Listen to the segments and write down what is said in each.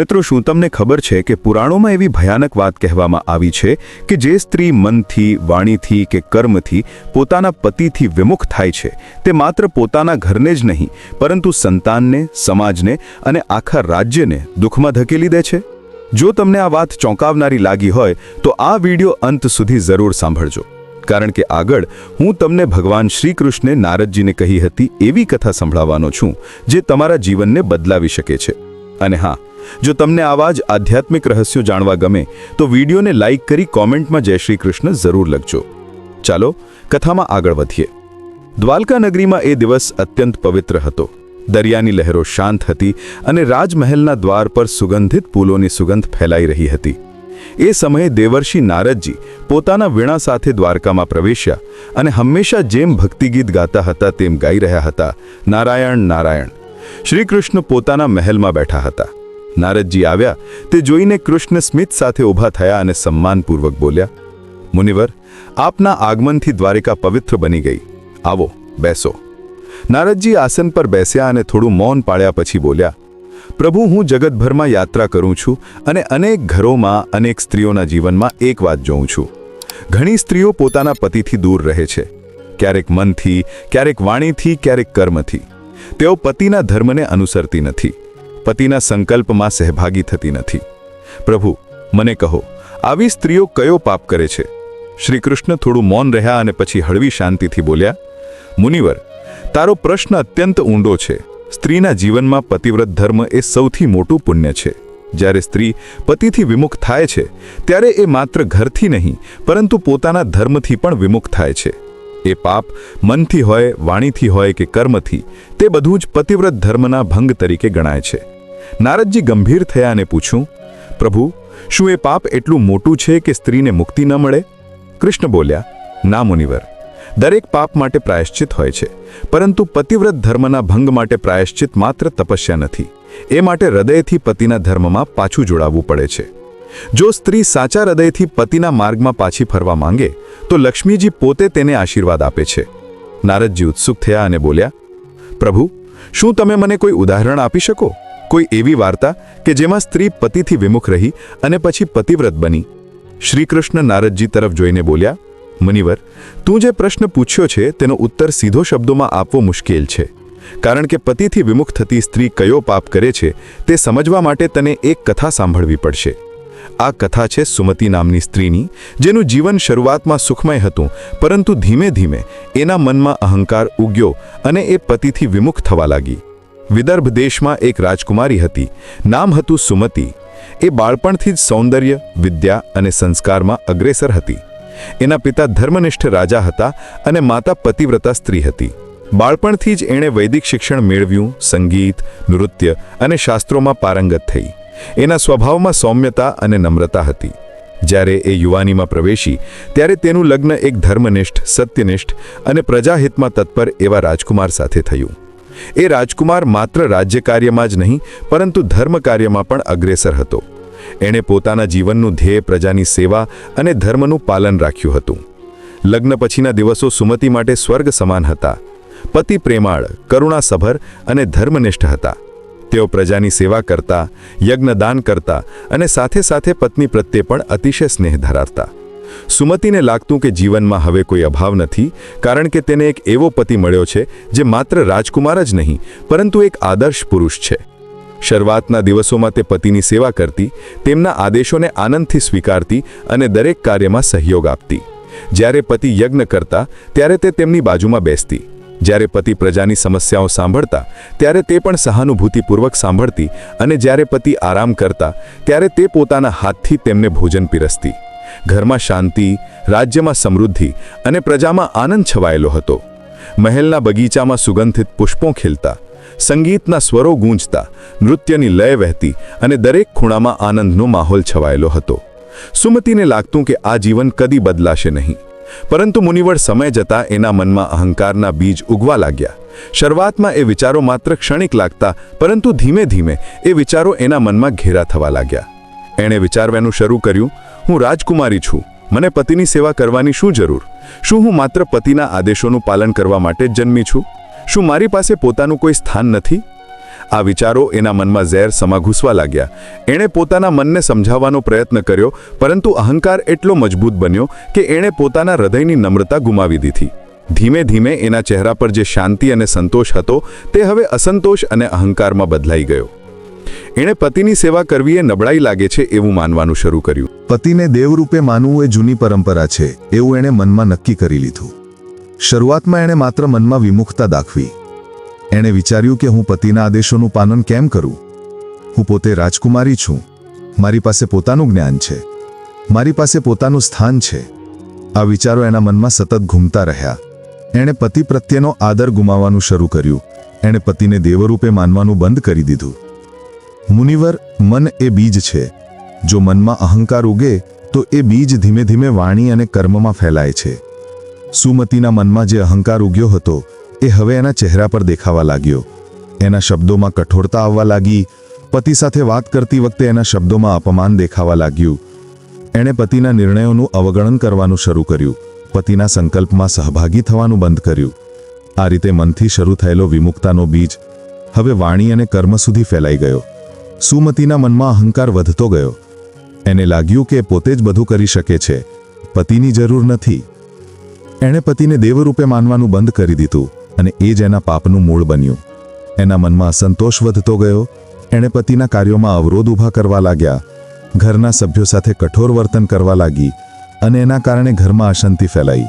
મિત્રો, શું તમને ખબર છે કે પુરાણોમાં એવી ભયાનક વાત કહેવામાં આવી છે કે જે સ્ત્રી મનથી, વાણીથી કે કર્મથી પોતાના પતિથી વિમુખ થાય છે? તે માત્ર પોતાના ઘરને જ નહીં, પરંતુ સંતાનને, સમાજને અને આખા રાજ્યને દુઃખમાં ધકેલી દે છે? જો તમને આ વાત ચોંકાવનારી લાગી હોય, તો આ વીડિયો અંત સુધી જરૂર સાંભળજો. કારણ કે આગળ હું તમને ભગવાન શ્રી કૃષ્ણે નારદજીને કહી હતી એવી કથા સંભળાવવાનો છું, જે તમારા જીવનને બદલાવી શકે છે. અને હા જો તમને આવા જ આધ્યાત્મિક રહસ્યો જાણવા ગમે, તો વિડીયોને લાઇક કરી કોમેન્ટમાં જય શ્રી કૃષ્ણ જરૂર લખજો. ચાલો, કથામાં આગળ વધીએ. દ્વાલકા નગરીમાં એ દિવસ અત્યંત પવિત્ર હતો. દરિયાની લહેરો શાંત હતી અને રાજમહેલના દ્વાર પર સુગંધિત ફૂલોની સુગંધ ફેલાઈ રહી હતી. એ સમયે દેવર્ષિ નારદજી પોતાના વીણા સાથે દ્વારકામાં પ્રવેશ્યા અને હંમેશા જેમ ભક્તિગીત ગાતા હતા તેમ ગાઈ રહ્યા હતા. નારાયણ નારાયણ. શ્રીકૃષ્ણ પોતાના મહેલમાં બેઠા હતા. નારદજી આવ્યા તે જોઈને કૃષ્ણ સ્મિત સાથે ઊભા થયા અને સન્માનપૂર્વક બોલ્યા, મુનિવર, આપના આગમનથી દ્વારિકા પવિત્ર બની ગઈ. આવો, બેસો. નારદજી આસન પર બેસ્યા અને થોડું મૌન પાળ્યા પછી બોલ્યા, પ્રભુ, હું જગતભરમાં યાત્રા કરું છું અને અનેક ઘરોમાં અનેક સ્ત્રીઓના જીવનમાં એક વાત જોઉં છું. ઘણી સ્ત્રીઓ પોતાના પતિથી દૂર રહે છે. ક્યારેક મનથી, ક્યારેક વાણીથી, ક્યારેક કર્મથી. તેઓ પતિના ધર્મને અનુસરતી નથી. પતિના સંકલ્પમાં સહભાગી થતી નથી. પ્રભુ, મને કહો, આવી સ્ત્રીઓ કયો પાપ કરે છે? શ્રીકૃષ્ણ થોડું મૌન રહ્યા અને પછી હળવી શાંતિથી બોલ્યા, મુનિવર, તારો પ્રશ્ન અત્યંત ઊંડો છે. સ્ત્રીના જીવનમાં પતિવ્રત ધર્મ એ સૌથી મોટું પુણ્ય છે. જ્યારે સ્ત્રી પતિથી વિમુખ થાય છે, ત્યારે એ માત્ર ઘરથી નહીં, પરંતુ પોતાના ધર્મથી પણ વિમુખ થાય છે. એ પાપ મનથી હોય, વાણીથી હોય કે કર્મથી, તે બધું જ પતિવ્રત ધર્મના ભંગ તરીકે ગણાય છે. નારદજી ગંભીર થયા અને પૂછ્યું, પ્રભુ, શું એ પાપ એટલું મોટું છે કે સ્ત્રીને મુક્તિ ન મળે? કૃષ્ણ બોલ્યા, ના, મુનિવર. દરેક પાપ માટે પ્રાયશ્ચિત હોય છે, પરંતુ પતિવ્રત ધર્મના ભંગ માટે પ્રાયશ્ચિત માત્ર તપસ્યા નથી. એ માટે હૃદયથી પતિના ધર્મમાં પાછું જોડાવવું પડે છે. જો સ્ત્રી સાચા હૃદયથી પતિના માર્ગમાં પાછી ફરવા માંગે, તો લક્ષ્મીજી પોતે તેને આશીર્વાદ આપે છે. નારદજી ઉત્સુક થયા અને બોલ્યા, પ્રભુ, શું તમે મને કોઈ ઉદાહરણ આપી શકો? કોઈ એવી વાર્તા કે જેમાં સ્ત્રી પતિથી વિમુખ રહી અને પછી પતિવ્રત બની? શ્રીકૃષ્ણ નારદજી તરફ જોઈને બોલ્યા, મુનિવર, તું જે પ્રશ્ન પૂછ્યો છે તેનો ઉત્તર સીધો શબ્દોમાં આપવો મુશ્કેલ છે. કારણ કે પતિથી વિમુખ થતી સ્ત્રી કયો પાપ કરે છે તે સમજવા માટે તને એક કથા સાંભળવી પડશે. આ કથા છે સુમતિ નામની સ્ત્રીની, જેનું જીવન શરૂઆતમાં સુખમય હતું, પરંતુ ધીમે ધીમે એના મનમાં અહંકાર ઉગ્યો અને એ પતિથી વિમુખ થવા લાગી. વિદર્ભ દેશમાં એક રાજકુમારી હતી, નામ હતું સુમતિ. એ બાળપણથી જ સૌંદર્ય, વિદ્યા અને સંસ્કારમાં અગ્રેસર હતી. એના પિતા ધર્મનિષ્ઠ રાજા હતા અને માતા પતિવ્રતા સ્ત્રી હતી. બાળપણથી જ એણે વૈદિક શિક્ષણ મેળવ્યું, સંગીત, નૃત્ય અને શાસ્ત્રોમાં પારંગત થઈ. એના સ્વભાવમાં સૌમ્યતા અને નમ્રતા હતી. જ્યારે એ યુવાનીમાં પ્રવેશી, ત્યારે તેનું લગ્ન એક ધર્મનિષ્ઠ, સત્યનિષ્ઠ અને પ્રજાહિતમાં તત્પર એવા રાજકુમાર સાથે થયું. એ રાજકુમાર માત્ર રાજ્ય કાર્યમાં જ નહીં, પરંતુ ધર્મ કાર્યમાં પણ અગ્રેસર હતો. એણે પોતાના જીવનનું ધ્યેય પ્રજાની સેવા અને ધર્મનું પાલન રાખ્યું હતું. લગ્ન પછીના દિવસો સુમતિ માટે સ્વર્ગ સમાન હતા. પતિ પ્રેમાળ, કરુણાસભર અને ધર્મનિષ્ઠ હતા. તેઓ પ્રજાની સેવા કરતા, યજ્ઞદાન કરતા અને સાથે સાથે પત્ની પ્રત્યે પણ અતિશય સ્નેહ ધરાવતા. સુમતીને લાગતું કે જીવનમાં હવે કોઈ અભાવ નથી, કારણ કે તેને એક એવો પતિ મળ્યો છે જે માત્ર રાજકુમાર જ નહીં, પરંતુ એક આદર્શ પુરુષ છે. શરૂઆતના દિવસોમાં તે પતિની સેવા કરતી, તેમના આદેશોને આનંદથી સ્વીકારતી અને દરેક કાર્યમાં સહયોગ આપતી. જ્યારે પતિ યજ્ઞ કરતા, ત્યારે તે તેમની બાજુમાં બેસતી. જ્યારે પતિ પ્રજાની સમસ્યાઓ સાંભળતા, ત્યારે તે પણ સહાનુભૂતિપૂર્વક સાંભળતી અને જ્યારે પતિ આરામ કરતા, ત્યારે તે પોતાના હાથથી તેમને ભોજન પીરસતી. ઘરમાં શાંતિ, રાજ્યમાં સમૃદ્ધિ અને પ્રજામાં આનંદ છવાયેલો હતો. મહેલના બગીચામાં સુગંધિત પુષ્પો ખીલતા, સંગીતના સ્વરો ગૂંજતા, નૃત્યની લય વહેતી અને દરેક ખૂણામાં આનંદનો માહોલ છવાયેલો હતો. સુમતીને લાગતું કે આ જીવન કદી બદલાશે નહીં. પરંતુ મુનિવર સમય જતાં એના મનમાં અહંકારના બીજ ઉગવા લાગ્યા. શરૂઆતમાં એ વિચારો માત્ર ક્ષણિક લાગતા, પરંતુ ધીમે ધીમે એ વિચારો એના મનમાં ઘેરા થવા લાગ્યા. એણે વિચારવાનું શરૂ કર્યું, હું રાજકુમારી છું. મને પતિની સેવા કરવાની શું જરૂર? શું હું માત્ર પતિના આદેશોનું પાલન કરવા માટે જન્મી છું? શું મારી પાસે પોતાનું કોઈ સ્થાન નથી? આ વિચારો એના મનમાં ઝેર સમા ઘૂસવા લાગ્યા. એણે પોતાના મનને સમજાવવાનો પ્રયત્ન કર્યો, પરંતુ અહંકાર એટલો મજબૂત બન્યો કે એણે પોતાના હૃદયની નમ્રતા ગુમાવી દીધી. ધીમે ધીમે એના ચહેરા પર જે શાંતિ અને સંતોષ હતો, તે હવે અસંતોષ અને અહંકારમાં બદલાઈ ગયો. એણે પતિની સેવા કરવી એ નબળાઈ લાગે છે એવું માનવાનું શરૂ કર્યું. પતિને દેવરૂપે માનવું એ જૂની પરંપરા છે, એવું એણે મનમાં નક્કી કરી લીધું. શરૂઆતમાં એણે માત્ર મનમાં વિમુખતા દાખવી. એણે વિચાર્યું કે હું પતિના આદેશોનું પાલન કેમ કરું? હું પોતે રાજકુમારી છું. મારી પાસે પોતાનું જ્ઞાન છે. મારી પાસે પોતાનું સ્થાન છે. આ વિચારો એના મનમાં સતત ઘૂમતા રહ્યા. એણે પતિ પ્રત્યેનો આદર ગુમાવવાનું શરૂ કર્યું. એણે પતિને દેવરૂપે માનવાનું બંધ કરી દીધું. મુનિવર, મન એ બીજ છે. જો મનમાં અહંકાર ઉગે, તો એ બીજ ધીમે ધીમે વાણી અને કર્મમાં ફેલાય છે. સુમતીના મનમાં જે અહંકાર ઉગ્યો હતો એ હવે એના ચહેરા પર દેખાવા લાગ્યો. એના શબ્દોમાં કઠોરતા આવવા લાગી. પતિ સાથે વાત કરતી વખતે એના શબ્દોમાં અપમાન દેખાવા લાગ્યું. એણે પતિના નિર્ણયોનું અવગણન કરવાનું શરૂ કર્યું. પતિના સંકલ્પમાં સહભાગી થવાનું બંધ કર્યું. આ રીતે મનથી શરૂ થયેલો વિમુક્તાનો બીજ હવે વાણી અને કર્મ સુધી ફેલાઈ ગયો. સુમતીના મનમાં અહંકાર વધતો ગયો. એને લાગ્યું કે પોતે જ બધું કરી શકે છે. પતિની જરૂર નથી. એણે પતિને દેવરૂપે માનવાનું બંધ કરી દીધું. અને એ જ એના પાપનું મૂળ બન્યું. એના મનમાં અસંતોષ વધતો ગયો. એણે પતિના કાર્યોમાં અવરોધ ઊભા કરવા લાગ્યા. ઘરના સભ્યો સાથે કઠોર વર્તન કરવા લાગી અને એના કારણે ઘરમાં અશાંતિ ફેલાઈ.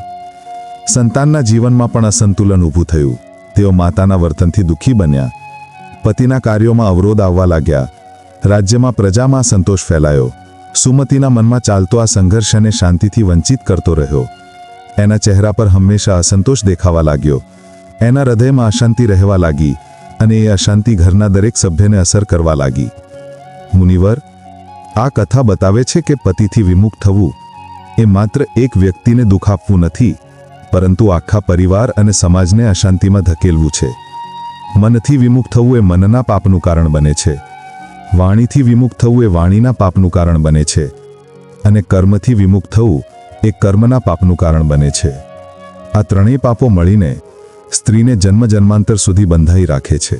સંતાનના જીવનમાં પણ અસંતુલન ઊભું થયું. તેઓ માતાના વર્તનથી દુઃખી બન્યા. પતિના કાર્યોમાં અવરોધ આવવા લાગ્યા. રાજ્યમાં પ્રજામાં સંતોષ ફેલાયો. સુમતીના મનમાં ચાલતો આ સંઘર્ષ એને શાંતિથી વંચિત કરતો રહ્યો. એના ચહેરા પર હંમેશા અસંતોષ દેખાવા લાગ્યો. એના હૃદયમાં અશાંતિ રહેવા લાગી અને એ અશાંતિ ઘરના દરેક સભ્યને અસર કરવા લાગી. મુનિવર, આ કથા બતાવે છે કે પતિથી વિમુખ થવું એ માત્ર એક વ્યક્તિને દુઃખ આપવું નથી, પરંતુ આખા પરિવાર અને સમાજને અશાંતિમાં ધકેલવું છે. મનથી વિમુખ થવું એ મનના પાપનું કારણ બને છે. વાણીથી વિમુખ થવું એ વાણીના પાપનું કારણ બને છે. અને કર્મથી વિમુખ થવું એ કર્મના પાપનું કારણ બને છે. આ ત્રણેય પાપો મળીને સ્ત્રીને જન્મ જન્માંતર સુધી બંધાઈ રાખે છે.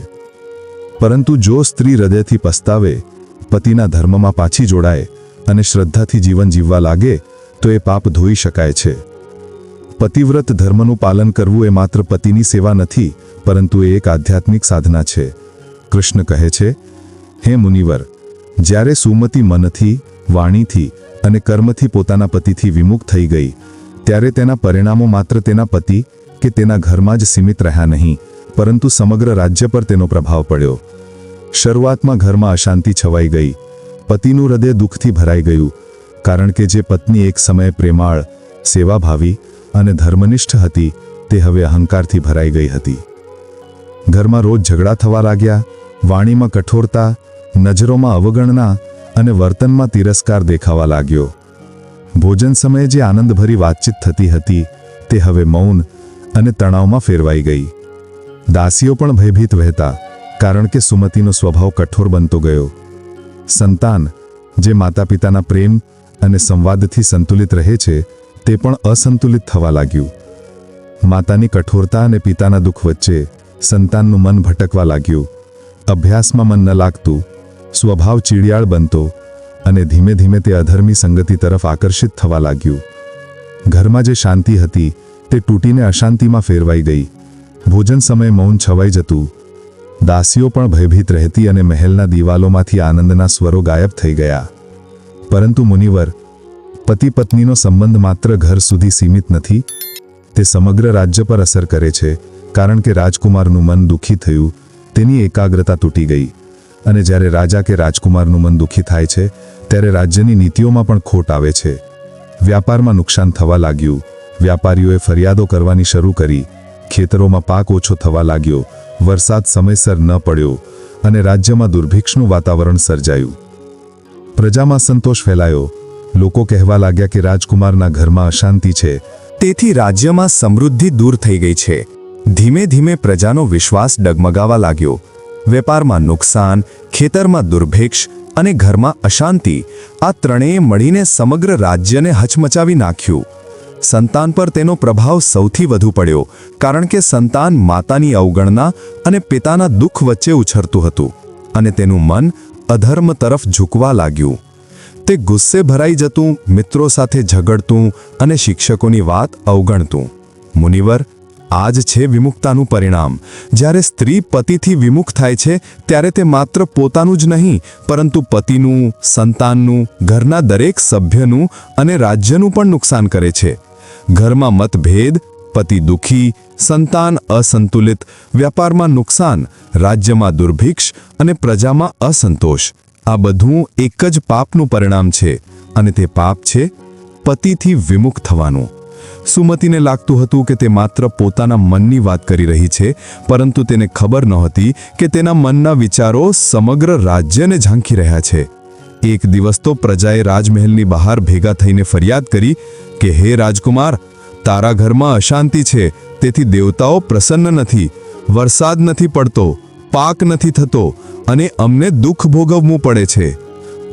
પરંતુ જો સ્ત્રી હૃદયથી પસ્તાવે, પતિના ધર્મમાં પાછી જોડાય અને શ્રદ્ધાથી જીવન જીવવા લાગે, તો એ પાપ ધોઈ શકાય છે. પતિવ્રત ધર્મનું પાલન કરવું એ માત્ર પતિની સેવા નથી, પરંતુ એ એક આધ્યાત્મિક સાધના છે. કૃષ્ણ કહે છે, હે મુનિવર, જ્યારે સુમતિ મનથી, વાણીથી અને કર્મથી પોતાના પતિથી વિમુખ થઈ ગઈ, ત્યારે તેના પરિણામો માત્ર તેના પતિ કે તેના ઘરમાં જ સીમિત રહ્યા નહીં, પરંતુ સમગ્ર રાજ્ય પર તેનો પ્રભાવ પડ્યો. શરૂઆતમાં ઘરમાં અશાંતિ છવાઈ ગઈ. પતિનું હૃદય દુઃખથી ભરાઈ ગયું, કારણ કે જે પત્ની એક સમયે પ્રેમાળ, સેવાભાવી અને ધર્મનિષ્ઠ હતી, તે હવે અહંકારથી ભરાઈ ગઈ હતી. ઘરમાં રોજ ઝઘડા થવા લાગ્યા, વાણીમાં કઠોરતા, નજરોમાં અવગણના અને વર્તનમાં તિરસ્કાર દેખાવા લાગ્યો. ભોજન સમયે જે આનંદભરી વાતચીત થતી હતી, તે હવે મૌન અને તણાવમાં ફેરવાઈ ગઈ. દાસીઓ પણ ભયભીત વહેતા, કારણ કે સુમતીનો સ્વભાવ કઠોર બનતો ગયો. સંતાન, જે માતા પિતાના પ્રેમ અને સંવાદથી સંતુલિત રહે છે, તે પણ અસંતુલિત થવા લાગ્યું. માતાની કઠોરતા અને પિતાના દુઃખ વચ્ચે સંતાનનું મન ભટકવા લાગ્યું. અભ્યાસમાં મન ન લાગતું, સ્વભાવ ચીડિયાળ બનતો અને ધીમે ધીમે તે અધર્મી સંગતિ તરફ આકર્ષિત થવા લાગ્યું. ઘરમાં જે શાંતિ હતી તે તૂટીને અશાંતિમાં ફેરવાઈ ગઈ. ભોજન સમયે મૌન છવાઈ જતું. દાસીઓ પણ ભયભીત રહેતી અને મહેલના દિવાલોમાંથી આનંદના સ્વરો ગાયબ થઈ ગયા. પરંતુ મુનિવર પતિ પત્નીનો સંબંધ માત્ર ઘર સુધી સીમિત નથી, તે સમગ્ર રાજ્ય પર અસર કરે છે, કારણ કે રાજકુમારનું મન દુઃખી થયું, તેની એકાગ્રતા તૂટી ગઈ. અને જ્યારે રાજા કે રાજકુમારનું મન દુઃખી થાય છે, ત્યારે રાજ્યની નીતિઓમાં પણ ખોટ આવે છે. વ્યાપારમાં નુકસાન થવા લાગ્યું. વ્યાપારીઓએ ફરિયાદો કરવાની શરૂ કરી. ખેતરોમાં પાક ઓછો થવા લાગ્યો. વરસાદ સમયસર ન પડ્યો અને રાજ્યમાં દુર્ભિક્ષનું વાતાવરણ સર્જાયું. પ્રજામાં સંતોષ ફેલાયો. લોકો કહેવા લાગ્યા કે રાજકુમારના ઘરમાં અશાંતિ છે. તેથી રાજ્યમાં સમૃદ્ધિ દૂર થઈ ગઈ છે. ધીમે ધીમે પ્રજાનો વિશ્વાસ ડગમગાવા લાગ્યો. વેપારમાં નુકસાન, ખેતરમાં દુર્ભિક્ષ અને ઘરમાં અશાંતિ આ ત્રણેય મળીને સમગ્ર રાજ્યને હચમચાવી નાખ્યું. સંતાન પર તેનો પ્રભાવ સૌથી વધુ પડ્યો, કારણ કે સંતાન માતાની અવગણના અને પિતાના દુઃખ વચ્ચે ઉછરતું હતું અને તેનું મન અધર્મ તરફ ઝૂકવા લાગ્યું. તે ગુસ્સે ભરાઈ જતું, મિત્રો સાથે ઝઘડતું અને શિક્ષકોની વાત અવગણતું. મુનિવર આ જ છે વિમુક્તાનું પરિણામ. જ્યારે સ્ત્રી પતિથી વિમુખ થાય છે, ત્યારે તે માત્ર પોતાનું જ નહીં, પરંતુ પતિનું, સંતાનનું, ઘરના દરેક સભ્યનું અને રાજ્યનું પણ નુકસાન કરે છે. ઘરમાં મતભેદ, પતિ દુઃખી, સંતાન અસંતુલિત, વ્યાપારમાં નુકસાન, રાજ્યમાં દુર્ભિક્ષ અને પ્રજામાં અસંતોષ. આ બધું એક જ પાપનું પરિણામ છે અને તે પાપ છે પતિથી વિમુખ થવાનું. સુમતીને લાગતું હતું કે તે માત્ર પોતાના મનની વાત કરી રહી છે, પરંતુ તેને ખબર નહોતી કે તેના મનના વિચારો સમગ્ર રાજ્યને ઝાંખી રહ્યા છે. એક દિવસ તો પ્રજાએ રાજમહેલની બહાર ભેગા થઈને ફરિયાદ કરી કે, હે રાજકુમાર, તારા ઘરમાં અશાંતિ છે, તેથી દેવતાઓ પ્રસન્ન નથી, વરસાદ નથી પડતો, પાક નથી થતો અને અમને દુઃખ ભોગવવું પડે છે.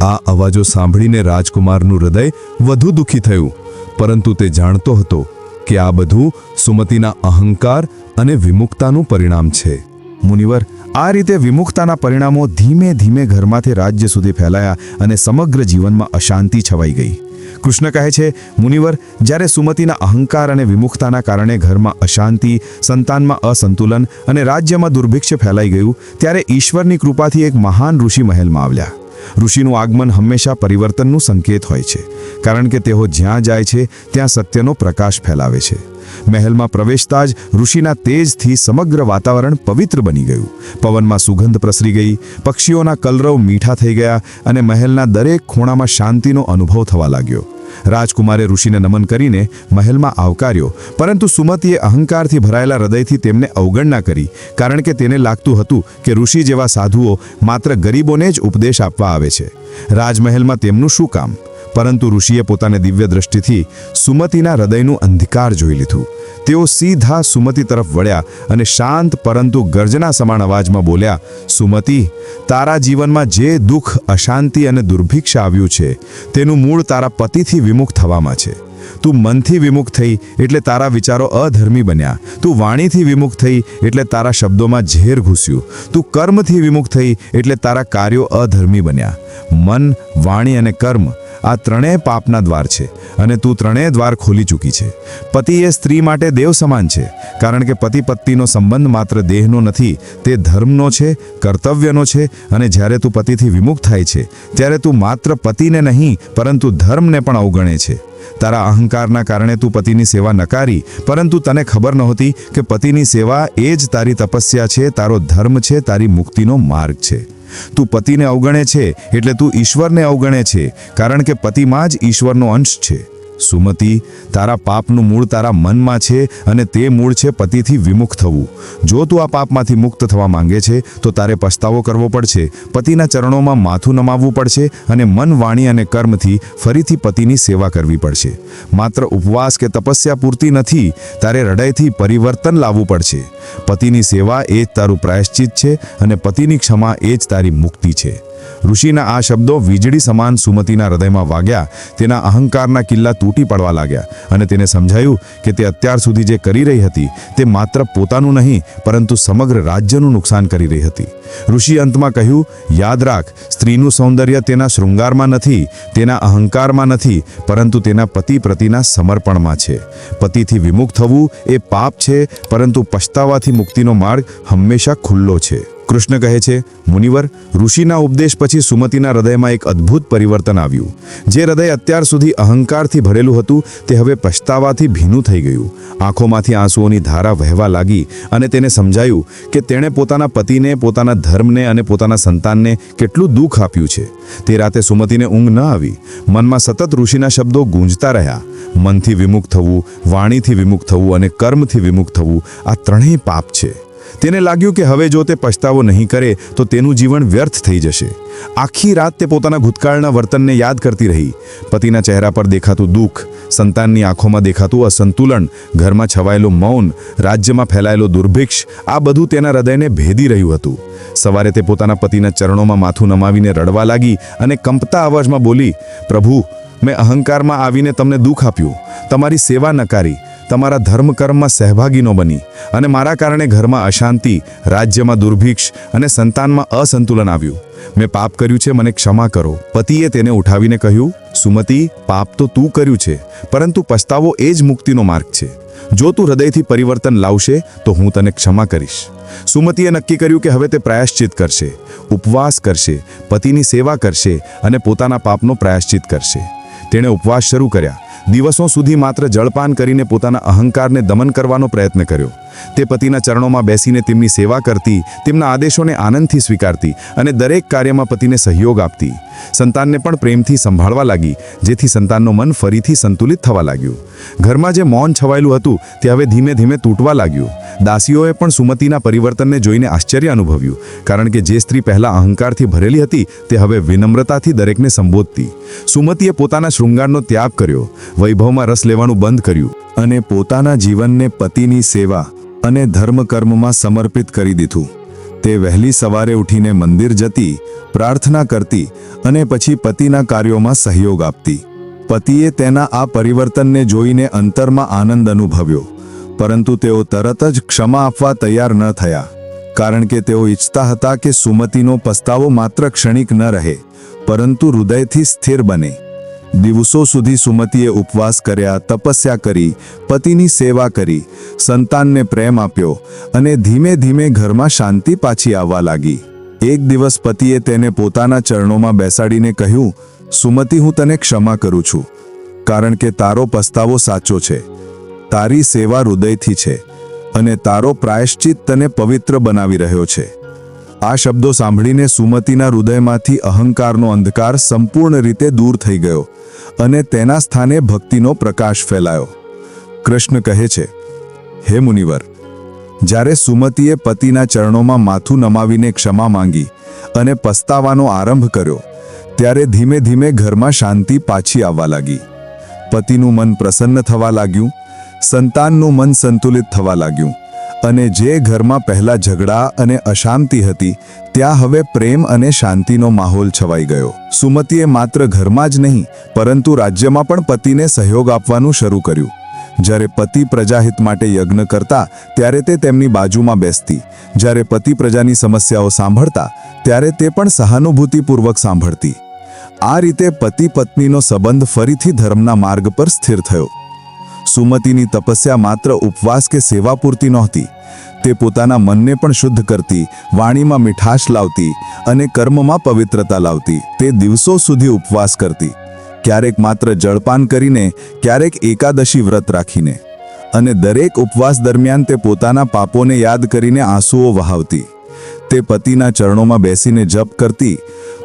આ અવાજો સાંભળીને રાજકુમારનું હૃદય વધુ દુઃખી થયું, પરંતુ તે જાણતો હતો કે આ બધું સુમતીના અહંકાર અને વિમુક્તાનું પરિણામ છે. મુનિવર આ રીતે વિમુક્તાના પરિણામો ધીમે ધીમે ઘરમાંથી રાજ્ય સુધી ફેલાયા અને સમગ્ર જીવનમાં અશાંતિ છવાઈ ગઈ. કૃષ્ણ કહે છે, મુનિવર, જ્યારે સુમતીના અહંકાર અને વિમુખતાના કારણે ઘરમાં અશાંતિ, સંતાનમાં અસંતુલન અને રાજ્યમાં દુર્ભિક્ષ ફેલાઈ ગયું, ત્યારે ઈશ્વરની કૃપાથી એક મહાન ઋષિ મહેલમાં આવ્યા. ઋષિનું આગમન હંમેશા પરિવર્તનનું સંકેત હોય છે, કારણ કે તેઓ જ્યાં જાય છે, ત્યાં સત્યનો પ્રકાશ ફેલાવે છે. મહેલમાં પ્રવેશતા જ ઋષિના તેજથી સમગ્ર વાતાવરણ પવિત્ર બની ગયું. પવનમાં સુગંધ પ્રસરી ગઈ, પક્ષીઓના કલરવ મીઠા થઈ ગયા અને મહેલના દરેક ખૂણામાં શાંતિનો અનુભવ થવા લાગ્યો. રાજકુમારે ઋષિને નમન કરીને મહેલમાં આવકાર્યો, પરંતુ સુમતીએ અહંકારથી ભરાયેલા હૃદયથી તેમને અવગણના કરી, કારણ કે તેને લાગતું હતું કે ઋષિ જેવા સાધુઓ માત્ર ગરીબોને જ ઉપદેશ આપવા આવે છે. રાજમહેલમાં તેમનું શું કામ? પરંતુ ઋષિએ પોતાની દિવ્ય દ્રષ્ટિથી સુમતિના હૃદયનું અંધકાર જોઈ લીધું. તેઓ સીધા સુમતી તરફ વળ્યા અને શાંત પરંતુ ગર્જના સમાન અવાજમાં બોલ્યા, સુમતી, તારા જીવનમાં જે દુઃખ, અશાંતિ અને દુર્ભિક્ષ આવ્યું છે, તેનું મૂળ તારા પતિથી વિમુખ થવામાં છે. તું મનથી વિમુખ થઈ એટલે તારા વિચારો અધર્મી બન્યા. તું વાણીથી વિમુખ થઈ એટલે તારા શબ્દોમાં ઝેર ઘૂસ્યું. તું કર્મથી વિમુખ થઈ એટલે તારા કાર્યો અધર્મી બન્યા. મન, વાણી અને કર્મ આ ત્રણેય પાપના દ્વાર છે અને તું ત્રણેય દ્વાર ખોલી ચૂકી છે. પતિ એ સ્ત્રી માટે દેવ સમાન છે, કારણ કે પતિ પત્નીનો સંબંધ માત્ર દેહનો નથી, તે ધર્મનો છે, કર્તવ્યનો છે, અને જ્યારે તું પતિથી વિમુખ થાય છે, ત્યારે તું માત્ર પતિને નહીં, પરંતુ ધર્મને પણ અવગણે છે. તારા અહંકારના કારણે તું પતિની સેવા નકારી, પરંતુ તને ખબર નહોતી કે પતિની સેવા એ જ તારી તપસ્યા છે, તારો ધર્મ છે, તારી મુક્તિનો માર્ગ છે. તું પતિને અવગણે છે, એટલે તું ઈશ્વરને અવગણે છે, કારણ કે પતિમાં જ ઈશ્વરનો અંશ છે. સુમતી, તારા પાપનું મૂળ તારા મનમાં છે અને તે મૂળ છે પતિથી વિમુખ થવું. જો તું આ પાપમાંથી મુક્ત થવા માંગે છે, તો તારે પસ્તાવો કરવો પડશે. પતિના ચરણોમાં માથું નમાવવું પડશે અને મન, વાણી અને કર્મથી ફરીથી પતિની સેવા કરવી પડશે. માત્ર ઉપવાસ કે તપસ્યા પૂરતી નથી, તારે હૃદયથી પરિવર્તન લાવવું પડશે. પતિની સેવા એ જ તારું પ્રાયશ્ચિત છે અને પતિની ક્ષમા એ જ તારી મુક્તિ છે. ઋષિના આ શબ્દો વીજળી સમાન સુમતીના હૃદયમાં વાગ્યા, તેના અહંકારના કિલ્લા તૂટી પડવા લાગ્યા અને તેને સમજાયું કે તે અત્યાર સુધી જે કરી રહી હતી તે માત્ર પોતાનું નહીં, પરંતુ સમગ્ર રાજ્યનું નુકસાન કરી રહી હતી. ઋષિ અંતમાં કહ્યું, યાદ રાખ, સ્ત્રીનું સૌંદર્ય તેના શૃંગારમાં નથી, તેના અહંકારમાં નથી, પરંતુ તેના પતિ પ્રતિના સમર્પણમાં છે. પતિથી વિમુખ થવું એ પાપ છે, પરંતુ પછતાવાથી મુક્તિનો માર્ગ હંમેશા ખુલ્લો છે. કૃષ્ણ કહે છે, મુનિવર, ઋષિના ઉપદેશ પછી સુમતીના હૃદયમાં એક અદ્ભુત પરિવર્તન આવ્યું. જે હૃદય અત્યાર સુધી અહંકારથી ભરેલું હતું, તે હવે પછતાવાથી ભીનું થઈ ગયું. આંખોમાંથી આંસુઓની ધારા વહેવા લાગી અને તેને સમજાયું કે તેણે પોતાના પતિને, પોતાના ધર્મને અને પોતાના સંતાનને કેટલું દુઃખ આપ્યું છે. તે રાતે સુમતીને ઊંઘ ન આવી. મનમાં સતત ઋષિના શબ્દો ગૂંજતા રહ્યા. મનથી વિમુખ થવું, વાણીથી વિમુખ થવું અને કર્મથી વિમુખ થવું આ ત્રણેય પાપ છે. તેને લાગ્યું કે હવે જો તે પછતાવો નહીં કરે, તો તેનું જીવન વ્યર્થ થઈ જશે. આખી રાત તે પોતાના ભૂતકાળના વર્તનને યાદ કરતી રહી. પતિના ચહેરા પર દેખાતું દુઃખ, સંતાનની આંખોમાં દેખાતું અસંતુલન, ઘરમાં છવાયેલું મૌન, રાજ્યમાં ફેલાયેલો દુર્ભિક્ષ, આ બધું તેના હૃદયને ભેદી રહ્યું હતું. સવારે તે પોતાના પતિના ચરણોમાં માથું નમાવીને રડવા લાગી અને કંપતા અવાજમાં બોલી, પ્રભુ, મેં અહંકારમાં આવીને તમને દુઃખ આપ્યું. તમારી સેવા નકારી. તમારા ધર્મ કર્મમાં સહભાગીનો બની અને મારા કારણે ઘરમાં અશાંતિ, રાજ્યમાં દુર્ભિક્ષ અને સંતાનમાં અસંતુલન આવ્યું. મેં પાપ કર્યું છે, મને ક્ષમા કરો. પતિએ તેને ઉઠાવીને કહ્યું, સુમતિ, પાપ તો તું કર્યું છે, પરંતુ પસ્તાવો એ જ મુક્તિનો માર્ગ છે. જો તું હૃદયથી પરિવર્તન લાવશે, તો હું તને ક્ષમા કરીશ. સુમતીએ નક્કી કર્યું કે હવે તે પ્રાયશ્ચિત કરશે, ઉપવાસ કરશે, પતિની સેવા કરશે અને પોતાના પાપનો પ્રાયશ્ચિત કરશે. તેણે ઉપવાસ શરૂ કર્યા. દિવસો સુધી માત્ર જળપાન કરીને પોતાના અહંકારને દમન કરવાનો પ્રયત્ન કર્યો. તે પતિના ચરણોમાં બેસીને તેમની સેવા કરતી, તેમના આદેશોને આનંદથી સ્વીકારતી અને દરેક કાર્યમાં પતિને સહયોગ આપતી. સંતાનને પણ પ્રેમથી સંભાળવા લાગી, જેથી સંતાનનું મન ફરીથી સંતુલિત થવા લાગ્યું. ઘરમાં જે મૌન છવાયેલું હતું, તે હવે ધીમે ધીમે તૂટવા લાગ્યું. દાસીઓએ પણ સુમતિના પરિવર્તનને જોઈને આશ્ચર્ય અનુભવ્યું, કારણ કે જે સ્ત્રી પહેલા અહંકારથી ભરેલી હતી, તે હવે વિનમ્રતાથી દરેકને સંબોધતી. સુમતીએ પોતાના શૃંગારનો ત્યાગ કર્યો, વૈભવમાં રસ લેવાનું બંધ કર્યું અને પોતાના જીવનને પતિની સેવા અને ધર્મકર્મમાં સમર્પિત કરી દીધું. તે વહેલી સવારે ઉઠીને મંદિર જતી, પ્રાર્થના કરતી અને પછી પતિના કાર્યોમાં સહયોગ આપતી. પતિએ તેના આ પરિવર્તનને જોઈને અંતરમાં આનંદ અનુભવ્યો. પરંતુ તેઓ તરત જ ક્ષમા આપવા તૈયાર ન થયા. કારણ કે તેઓ ઈચ્છતા હતા કે સુમતિનો પસ્તાવો માત્ર ક્ષણિક ન રહે, પરંતુ હૃદયથી સ્થિર બને. દિવસો સુધી સુમતીએ ઉપવાસ કર્યા, તપસ્યા કરી, પતિની સેવા કરી, સંતાનને પ્રેમ આપ્યો અને ધીમે ધીમે ઘરમાં શાંતિ પાછી આવવા લાગી. એક દિવસ પતિએ તેને પોતાના ચરણોમાં બેસાડીને કહ્યું, સુમતી, હું તને ક્ષમા કરું છું, કારણ કે તારો પસ્તાવો સાચો છે. તારી સેવા હૃદયથી છે અને તારો પ્રાયશ્ચિત તને પવિત્ર બનાવી રહ્યો છે. આ શબ્દો સાંભળીને સુમતિના હૃદયમાંથી અહંકારનો અંધકાર સંપૂર્ણ રીતે દૂર થઈ ગયો અને તેના સ્થાને ભક્તિનો પ્રકાશ ફેલાયો. કૃષ્ણ કહે છે, હે મુનિવર, જ્યારે સુમતીએ પતિના ચરણોમાં માથું નમાવીને ક્ષમા માંગી અને પસ્તાવાનો આરંભ કર્યો, ત્યારે ધીમે ધીમે ઘરમાં શાંતિ પાછી આવવા લાગી. પતિનું મન પ્રસન્ન થવા લાગ્યું, સંતાનનું મન સંતુલિત થવા લાગ્યું. અને જે ઘરમાં પહેલા ઝઘડા અને અશાંતિ હતી, ત્યાં હવે પ્રેમ અને શાંતિનો માહોલ છવાઈ ગયો. સુમતીએ માત્ર ઘરમાં જ નહીં, પરંતુ રાજ્યમાં પણ પતિને સહયોગ આપવાનું શરૂ કર્યું. જ્યારે પતિ પ્રજાહિત માટે યજ્ઞ કરતા, ત્યારે તે તેમની બાજુમાં બેસતી. જ્યારે પતિ પ્રજાની સમસ્યાઓ સાંભળતા, ત્યારે તે પણ સહાનુભૂતિપૂર્વક સાંભળતી. આ રીતે પતિ પત્નીનો સંબંધ ફરીથી ધર્મના માર્ગ પર સ્થિર થયો. સુમતિની તપસ્યા માત્ર ઉપવાસ કે સેવા પૂરતી નહોતી. તે પોતાના મનને પણ શુદ્ધ કરતી, વાણીમાં મીઠાશ લાવતી અને કર્મમાં પવિત્રતા લાવતી. તે દિવસો સુધી ઉપવાસ કરતી. ક્યારેક માત્ર જળપાન કરીને, ક્યારેક એકાદશી વ્રત રાખીને. અને દરેક ઉપવાસ દરમિયાન તે પોતાના પાપોને યાદ કરીને આંસુઓ વહાવતી. તે પતિના ચરણોમાં બેસીને જપ કરતી.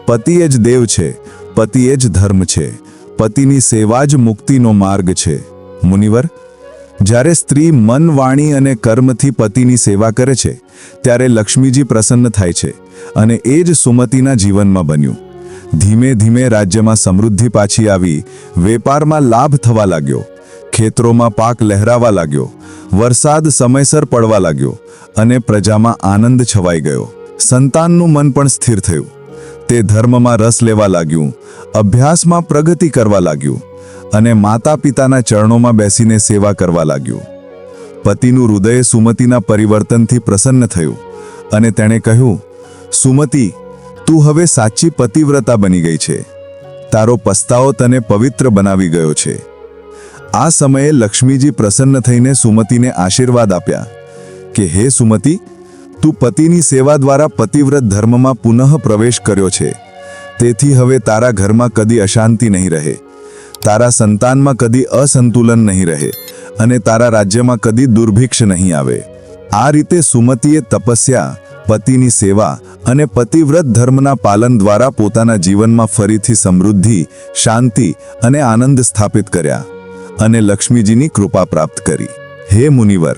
પતિ જ દેવ છે, પતિ જ ધર્મ છે. પતિની સેવા જ મુક્તિનો માર્ગ છે. મુનિવર, જ્યારે સ્ત્રી મન વાણી અને કર્મથી પતિની સેવા કરે છે, ત્યારે લક્ષ્મીજી પ્રસન્ન થાય છે અને એ જ સુમતિના જીવનમાં બન્યું. ધીમે ધીમે રાજ્યમાં સમૃદ્ધિ પાછી આવી, વેપારમાં લાભ થવા લાગ્યો, ખેતરોમાં પાક લહેરાવા લાગ્યો, વરસાદ સમયસર પડવા લાગ્યો અને પ્રજામાં આનંદ છવાઈ ગયો. સંતાનનું મન પણ સ્થિર થયું. તે ધર્મમાં રસ લેવા લાગ્યું, અભ્યાસમાં પ્રગતિ કરવા લાગ્યું. અને માતા પિતાના ચરણોમાં બેસીને સેવા કરવા લાગ્યું. પતિનું હૃદય સુમતિના પરિવર્તનથી પ્રસન્ન થયું અને તેણે કહ્યું, સુમતિ, તું હવે સાચી પતિવ્રતા બની ગઈ છે. તારો પસ્તાવો તને પવિત્ર બનાવી ગયો છે. આ સમયે લક્ષ્મીજી પ્રસન્ન થઈને સુમતિને આશીર્વાદ આપ્યા કે, હે સુમતિ, તું પતિની સેવા દ્વારા પતિવ્રત ધર્મમાં પુનઃ પ્રવેશ કર્યો છે. તેથી હવે તારા ઘરમાં કદી અશાંતિ નહીં રહે. તારા સંતાનમાં કદી અસંતુલન નહીં રહે અને તારા રાજ્યમાં કદી દુર્ભિક્ષ નહીં આવે. આ રીતે સુમતીએ તપસ્યા, પતિની સેવા અને પતિવ્રત ધર્મના પાલન દ્વારા પોતાના જીવનમાં ફરીથી સમૃદ્ધિ, શાંતિ અને આનંદ સ્થાપિત કર્યા અને લક્ષ્મીજીની કૃપા પ્રાપ્ત કરી. હે મુનિવર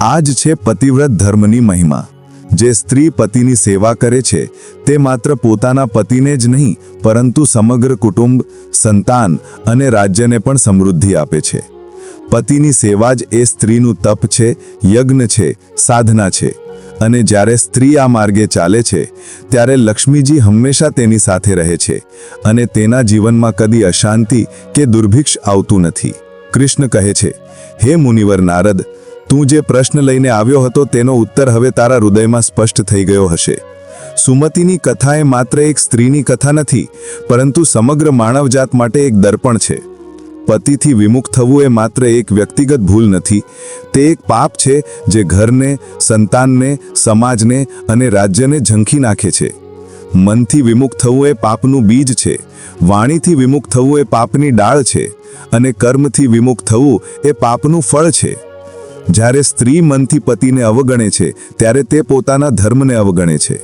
આ જ છે પતિવ્રત ધર્મની મહિમા. જે સ્ત્રી પતિની સેવા કરે છે, તે માત્ર પોતાના પતિને જ નહીં, પરંતુ સમગ્ર કુટુંબ, સંતાન અને રાજ્યને પણ સમૃદ્ધિ આપે છે. પતિની સેવા જ એ સ્ત્રીનું તપ છે, યજ્ઞ છે, સાધના છે. અને જ્યારે સ્ત્રી આ માર્ગે ચાલે છે, ત્યારે લક્ષ્મીજી હંમેશા તેની સાથે રહે છે અને તેના જીવનમાં કદી અશાંતિ કે દુર્ભિક્ષ આવતું નથી. કૃષ્ણ કહે છે, હે મુનિવર નારદ તું જે પ્રશ્ન લઈને આવ્યો હતો તેનો ઉત્તર હવે તારા હૃદયમાં સ્પષ્ટ થઈ ગયો હશે. સુમતિની કથા એ માત્ર એક સ્ત્રીની કથા નથી, પરંતુ સમગ્ર માનવજાત માટે એક દર્પણ છે. પતિથી વિમુખ થવું એ માત્ર એક વ્યક્તિગત ભૂલ નથી, તે એક પાપ છે જે ઘરને, સંતાનને, સમાજને અને રાજ્યને ઝંખી નાખે છે. મનથી વિમુખ થવું એ પાપનું બીજ છે, વાણીથી વિમુખ થવું એ પાપની ડાળ છે અને કર્મથી વિમુખ થવું એ પાપનું ફળ છે. જ્યારે સ્ત્રી મનથી પતિને અવગણે છે, ત્યારે તે પોતાના ધર્મને અવગણે છે.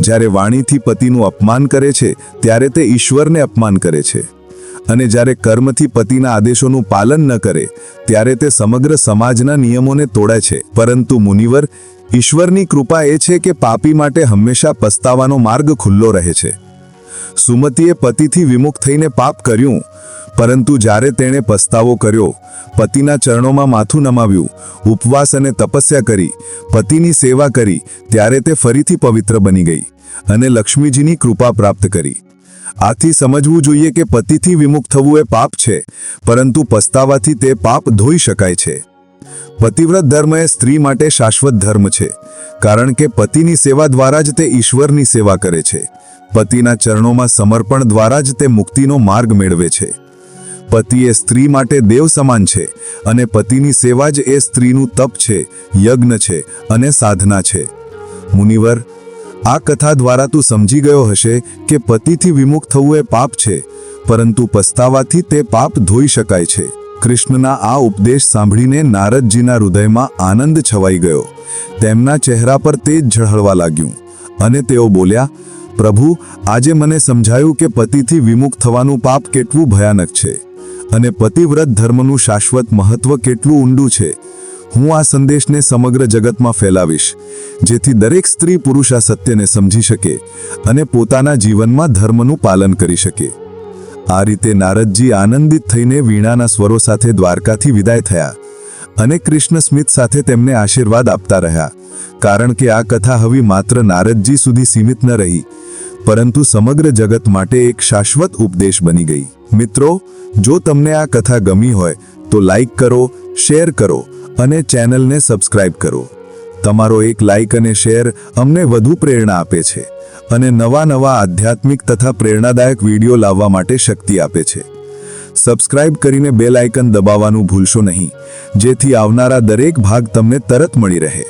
જ્યારે વાણીથી પતિનું અપમાન કરે છે, ત્યારે તે ઈશ્વરને અપમાન કરે છે. અને જ્યારે કર્મથી પતિના આદેશોનું પાલન ન કરે, ત્યારે તે સમગ્ર સમાજના નિયમોને તોડે છે. પરંતુ મુનિવર, ઈશ્વરની કૃપા એ છે કે પાપી માટે હંમેશા પસ્તાવાનો માર્ગ ખુલ્લો રહે છે. સુમતીએ પતિથી વિમુખ થઈને પાપ કર્યું. પરંતુ જ્યારે તેણે પસ્તાવો કર્યો, પતિના ચરણોમાં માથું નમાવ્યું, ઉપવાસ અને તપસ્યા કરી, પતિની સેવા કરી, ત્યારે તે ફરીથી પવિત્ર બની ગઈ અને લક્ષ્મીજીની કૃપા પ્રાપ્ત કરી. આથી સમજવું જોઈએ કે પતિથી વિમુખ થવું એ પાપ છે, પરંતુ પસ્તાવાથી તે પાપ ધોઈ શકાય છે. પતિવ્રત ધર્મ એ સ્ત્રી માટે શાશ્વત ધર્મ છે, કારણ કે પતિની સેવા દ્વારા જ તે ઈશ્વરની સેવા કરે છે. પતિના ચરણોમાં સમર્પણ દ્વારા જ તે મુક્તિનો માર્ગ મેળવે છે. પતિ એ સ્ત્રી માટે દેવ સમાન છે અને પતિની સેવા જ એ સ્ત્રીનું તપ છે, યજ્ઞ છે અને સાધના છે. મુનિવર, આ કથા દ્વારા તું સમજી ગયો હશે કે પતિથી વિમુખ થવું એ પાપ છે, પરંતુ પસ્તાવાથી તે પાપ ધોઈ શકાય છે. કૃષ્ણના આ ઉપદેશ સાંભળીને નારદજીના હૃદયમાં આનંદ છવાઈ ગયો. તેમના ચહેરા પર તેજ ઝળહળવા લાગ્યું અને તેઓ બોલ્યા પ્રભુ, આજે મને સમજાયું કે પતિથી વિમુખ થવાનું પાપ કેટલું ભયાનક છે અને પતિવ્રત ધર્મનું શાશ્વત મહત્વ કેટલું ઊંડું છે. હું આ સંદેશને સમગ્ર જગતમાં ફેલાવીશ, જેથી દરેક સ્ત્રી પુરુષ આ સત્યને સમજી શકે અને પોતાના જીવનમાં ધર્મનું પાલન કરી શકે. આ રીતે નારદજી આનંદિત થઈને વીણાના સ્વરો સાથે દ્વારકાથી વિદાય થયા અને કૃષ્ણ સ્મિત સાથે તેમને આશીર્વાદ આપતા રહ્યા, કારણ કે આ કથા હવે માત્ર નારદજી સુધી સીમિત ન રહી પરંતુ સમગ્ર જગત માટે એક શાશ્વત ઉપદેશ બની ગઈ. મિત્રો, જો તમને આ કથા ગમી હોય, તો લાઈક કરો, શેર કરો અને ચેનલને સબસ્ક્રાઇબ કરો. તમારો એક લાઈક અને શેર અમને વધુ પ્રેરણા આપે છે અને નવા નવા આધ્યાત્મિક તથા પ્રેરણાદાયક વીડિયો લાવવા માટે શક્તિ આપે છે. સબસ્ક્રાઇબ કરીને બેલ આઇકન દબાવવાનું ભૂલશો નહીં, જેથી આવનારા દરેક ભાગ તમને તરત મળી રહે.